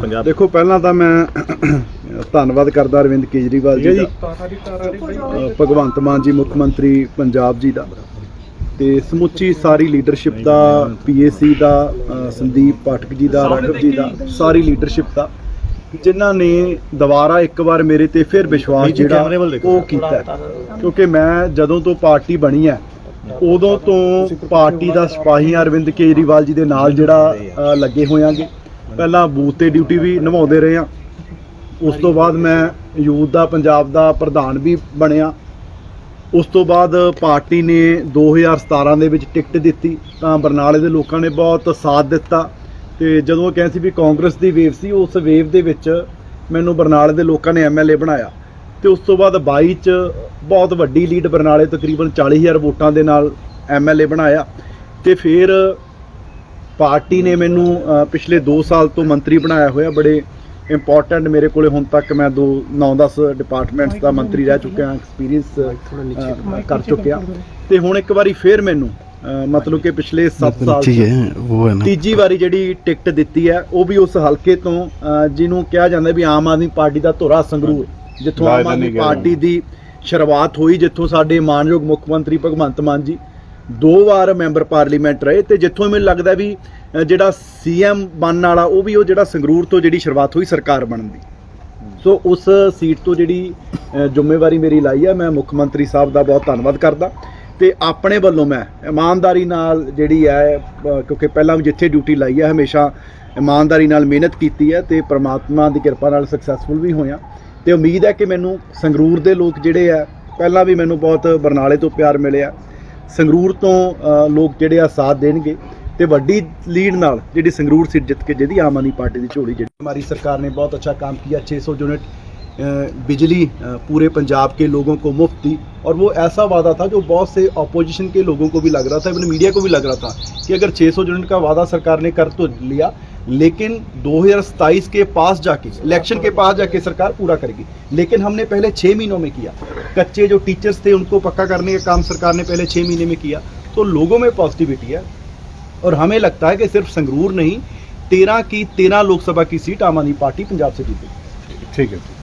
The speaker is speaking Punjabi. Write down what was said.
ਪੰਜਾਬ ਦੇਖੋ, ਪਹਿਲਾਂ ਤਾਂ ਮੈਂ ਧੰਨਵਾਦ ਕਰਦਾ ਅਰਵਿੰਦ ਕੇਜਰੀਵਾਲ ਜੀ ਦਾ। ਭਗਵੰਤ ਮਾਨ ਜੀ, ਮੁੱਖ ਮੰਤਰੀ ਪੰਜਾਬ ਜੀ ਦਾ। ਤੇ ਸਮੁੱਚੀ ਸਾਰੀ ਲੀਡਰਸ਼ਿਪ ਦਾ ਪੀਏਸੀ ਦਾ ਸੰਦੀਪ ਪਾਠਕ ਜੀ ਦਾ ਰਾਘਵ ਜੀ ਦਾ, ਸਾਰੀ ਲੀਡਰਸ਼ਿਪ ਦਾ। ਜਿਨ੍ਹਾਂ ਨੇ ਦੁਬਾਰਾ ਇੱਕ ਵਾਰ ਮੇਰੇ ਤੇ ਫਿਰ ਵਿਸ਼ਵਾਸ ਜਿਹੜਾ। ਉਹ ਕੀਤਾ। ਕਿਉਂਕਿ ਮੈਂ ਜਦੋਂ ਤੋਂ ਪਾਰਟੀ ਬਣੀ ਹੈ ਉਦੋਂ ਤੋਂ ਪਾਰਟੀ ਦਾ ਸਿਪਾਹੀ ਅਰਵਿੰਦ ਕੇਜਰੀਵਾਲ ਜੀ ਦੇ ਨਾਲ ਜਿਹੜਾ ਲੱਗੇ ਹੋਇਆਂਗੇ ਪਹਿਲਾਂ ਬੂਥ ਤੇ ਡਿਊਟੀ ਵੀ ਨਿਭਾਉਂਦੇ ਰਹੇ ਹਾਂ ਉਸ ਤੋਂ ਬਾਅਦ ਮੈਂ ਯੂਥ ਦਾ ਪੰਜਾਬ ਦਾ ਪ੍ਰਧਾਨ ਵੀ ਬਣਿਆ ਉਸ ਤੋਂ ਬਾਅਦ ਪਾਰਟੀ ਨੇ 2017 ਦੇ ਵਿੱਚ ਟਿਕਟ ਦਿੱਤੀ ਤਾਂ ਬਰਨਾਲੇ ਦੇ ਲੋਕਾਂ ਨੇ ਬਹੁਤ ਸਾਥ ਦਿੱਤਾ ਤੇ ਜਦੋਂ ਉਹ ਕਹਿੰਦੇ ਸੀ ਵੀ ਕਾਂਗਰਸ ਦੀ ਵੇਵ ਸੀ, ਉਸ ਵੇਵ ਦੇ ਵਿੱਚ ਮੈਨੂੰ ਬਰਨਾਲੇ ਦੇ ਲੋਕਾਂ ਨੇ ਐਮਐਲਏ ਬਣਾਇਆ। ਤੇ ਉਸ ਤੋਂ ਬਾਅਦ 22 ਚ ਬਹੁਤ ਵੱਡੀ ਲੀਡ ਬਰਨਾਲੇ ਤਕਰੀਬਨ 40000 ਵੋਟਾਂ ਦੇ ਨਾਲ ਐਮਐਲਏ ਬਣਾਇਆ। ਤੇ ਫਿਰ ਪਾਰਟੀ ਨੇ ਮੈਨੂੰ ਪਿਛਲੇ 2 ਸਾਲ ਤੋਂ ਮੰਤਰੀ ਬਣਾਇਆ ਹੋਇਆ, ਬੜੇ ਇੰਪੋਰਟੈਂਟ ਮੇਰੇ ਕੋਲੇ ਹੁਣ ਤੱਕ ਮੈਂ ਦੋ 9-10 ਡਿਪਾਰਟਮੈਂਟਸ ਦਾ ਮੰਤਰੀ ਰਹਿ ਚੁੱਕਿਆ ਐਕਸਪੀਰੀਅੰਸ ਕਰ ਚੁੱਕਿਆ। ਤੇ ਹੁਣ ਇੱਕ ਵਾਰੀ ਫੇਰ ਮੈਨੂੰ ਮਤਲਬ ਕਿ ਪਿਛਲੇ 7 ਸਾਲ 'ਚ। वो है ਤੀਜੀ ਵਾਰੀ ਜਿਹੜੀ ਟਿਕਟ ਦਿੱਤੀ ਹੈ ਉਹ ਵੀ ਉਸ ਹਲਕੇ ਤੋਂ ਜਿਹਨੂੰ ਕਿਹਾ ਜਾਂਦਾ ਵੀ ਆਮ ਆਦਮੀ ਪਾਰਟੀ ਦਾ ਧੁਰਾ ਸੰਗਰੂਰ ਜਿੱਥੋਂ ਆਮ ਆਦਮੀ ਪਾਰਟੀ ਦੀ ਸ਼ੁਰੂਆਤ ਹੋਈ ਜਿੱਥੋਂ ਸਾਡੇ ਮਾਨਯੋਗ ਮੁੱਖ ਮੰਤਰੀ ਭਗਵੰਤ ਮਾਨ ਜੀ ਦੋ ਵਾਰ ਮੈਂਬਰ ਪਾਰਲੀਮੈਂਟ ਰਹੇ ਤੇ ਜਿੱਥੋਂ ਮੈਨੂੰ ਲੱਗਦਾ ਵੀ ਜਿਹੜਾ ਸੀਐਮ ਬਣਨ ਵਾਲਾ ਉਹ ਵੀ ਉਹ ਜਿਹੜਾ ਸੰਗਰੂਰ ਤੋਂ ਜਿਹੜੀ ਸ਼ੁਰੂਆਤ ਹੋਈ ਸਰਕਾਰ ਬਣਨ ਦੀ। ਸੋ ਉਸ ਸੀਟ ਤੋਂ ਜਿਹੜੀ ਜ਼ਿੰਮੇਵਾਰੀ ਮੇਰੀ ਲਾਈ ਹੈ ਮੈਂ ਮੁੱਖ ਮੰਤਰੀ ਸਾਹਿਬ ਦਾ ਬਹੁਤ ਧੰਨਵਾਦ ਕਰਦਾ। ਤੇ ਆਪਣੇ ਵੱਲੋਂ ਮੈਂ ਇਮਾਨਦਾਰੀ ਨਾਲ ਜਿਹੜੀ ਹੈ ਕਿਉਂਕਿ ਪਹਿਲਾਂ ਵੀ ਜਿੱਥੇ ਡਿਊਟੀ ਲਾਈ ਹੈ, ਹਮੇਸ਼ਾ ਇਮਾਨਦਾਰੀ ਨਾਲ ਮਿਹਨਤ ਕੀਤੀ ਹੈ ਤੇ ਪ੍ਰਮਾਤਮਾ ਦੀ ਕਿਰਪਾ ਨਾਲ ਸਕਸੈਸਫੁਲ ਵੀ ਹੋਇਆ। ਤੇ ਉਮੀਦ ਹੈ ਕਿ ਮੈਨੂੰ ਸੰਗਰੂਰ ਦੇ ਲੋਕ ਜਿਹੜੇ ਆ ਪਹਿਲਾਂ ਵੀ ਮੈਨੂੰ ਬਹੁਤ ਬਰਨਾਲੇ ਤੋਂ ਪਿਆਰ ਮਿਲਿਆ। ਸੰਗਰੂਰ ਤੋਂ ਲੋਕ ਜਿਹੜੇ ਆ ਸਾਥ ਦੇਣਗੇ ਤੇ ਵੱਡੀ ਲੀਡ ਨਾਲ ਜਿਹੜੀ ਸੰਗਰੂਰ ਸੀਟ ਜਿੱਤ ਕੇ ਜਿਹਦੀ ਆਮ ਆਦਮੀ ਪਾਰਟੀ ਦੀ ਝੋਲੀ ਜਿਹੜੀ ਹਮਾਰੀ ਸਰਕਾਰ ਨੇ ਬਹੁਤ ਅੱਛਾ ਕੰਮ ਕੀਤਾ 600 ਯੂਨਿਟ बिजली पूरे पंजाब के लोगों को मुफ़्त। दी और वो ऐसा वादा था जो बहुत से अपोजिशन के लोगों को भी लग रहा था इवन मीडिया को भी लग रहा था कि अगर 600 यूनिट का वादा सरकार ने कर तो लिया, लेकिन 2027 के पास जाके इलेक्शन के पास जाके सरकार पूरा करेगी। लेकिन हमने पहले छः महीनों में किया। कच्चे जो टीचर्स थे, उनको पक्का करने का काम सरकार ने पहले छः महीने में किया। तो लोगों में पॉजिटिविटी है। और हमें लगता है कि सिर्फ़ संगरूर नहीं, तेरह की तेरह लोकसभा की सीट आम आदमी पार्टी, पंजाब से जीतेगी ठीक है।